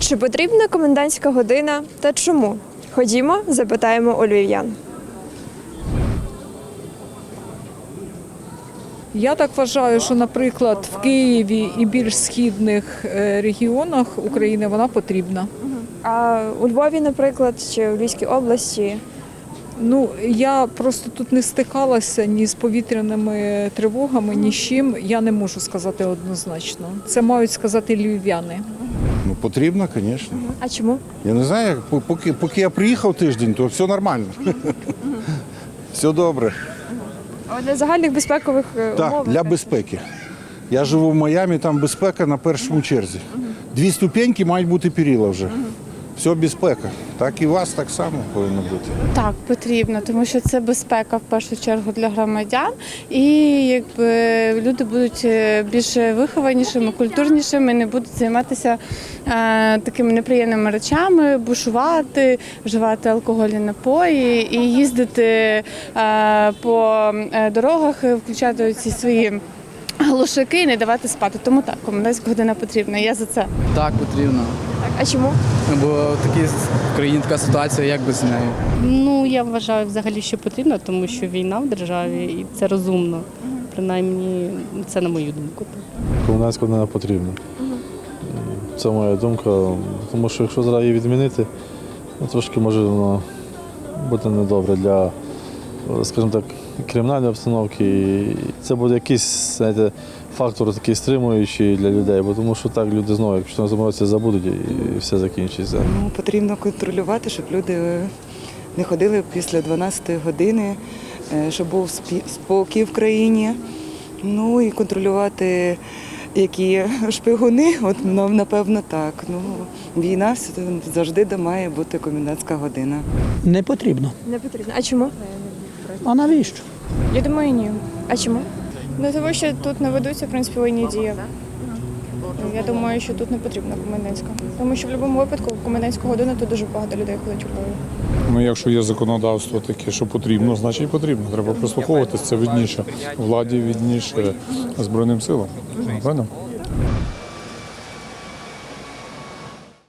Чи потрібна комендантська година та чому? Ходімо, запитаємо у львів'ян. Я так вважаю, що, наприклад, в Києві і більш східних е, регіонах України вона потрібна. А у Львові, наприклад, чи у Львівській області Ну я просто тут не стикалася ні з повітряними тривогами, ні з чим. Я не можу сказати однозначно. Це мають сказати львів'яни. Ну, потрібно, звісно. А чому? Я не знаю, поки, поки я приїхав тиждень, то все нормально. Все добре. А для загальних безпекових умов? Так, для безпеки. Я живу в Майамі, там безпека на першому черзі. Дві ступеньки мають бути перила вже. Все безпека. Так і вас так само повинно бути. Так, потрібно, тому що це безпека в першу чергу для громадян, і якби люди будуть е, більш вихованішими, культурнішими, не будуть займатися е, такими неприємними речами, бушувати, вживати алкогольні напої і їздити е, по е, дорогах, е, включати ці свої глушаки і не давати спати. Тому так, комендантська година потрібна. Я за це. Так, потрібно. А чому? Бо в такій в країні така ситуація, як без неї. Ну я вважаю взагалі, що потрібно, тому що війна в державі і це розумно. Принаймні, це на мою думку. Комунальська не потрібна. Це моя думка. Тому що якщо зараз її відмінити, ну, трошки може воно бути недобре для, скажімо так, кримінальної обстановки. І це буде якийсь знаєте, фактор такий стримуючий для людей, бо тому що так люди знову, якщо не забудуть і все закінчиться. Ну, потрібно контролювати, щоб люди е, не ходили після 12 години, е, щоб був спокій в країні. Ну і контролювати, які шпигуни, от ну, напевно так. Ну, війна завжди має бути комендантська година. Не потрібно. Не потрібно. А чому? А навіщо? Я думаю, ні. А чому? Ну тому що тут не ведуться в принципі воєнні дії. Я думаю, що тут не потрібна комендантська. Тому що в будь-якому випадку в комендантську годину тут дуже багато людей ходить у Львові. Ну, якщо є законодавство таке, що потрібно, значить потрібно. Треба прислуховуватись. Це видніше владі, видніше Збройним силам. Правильно?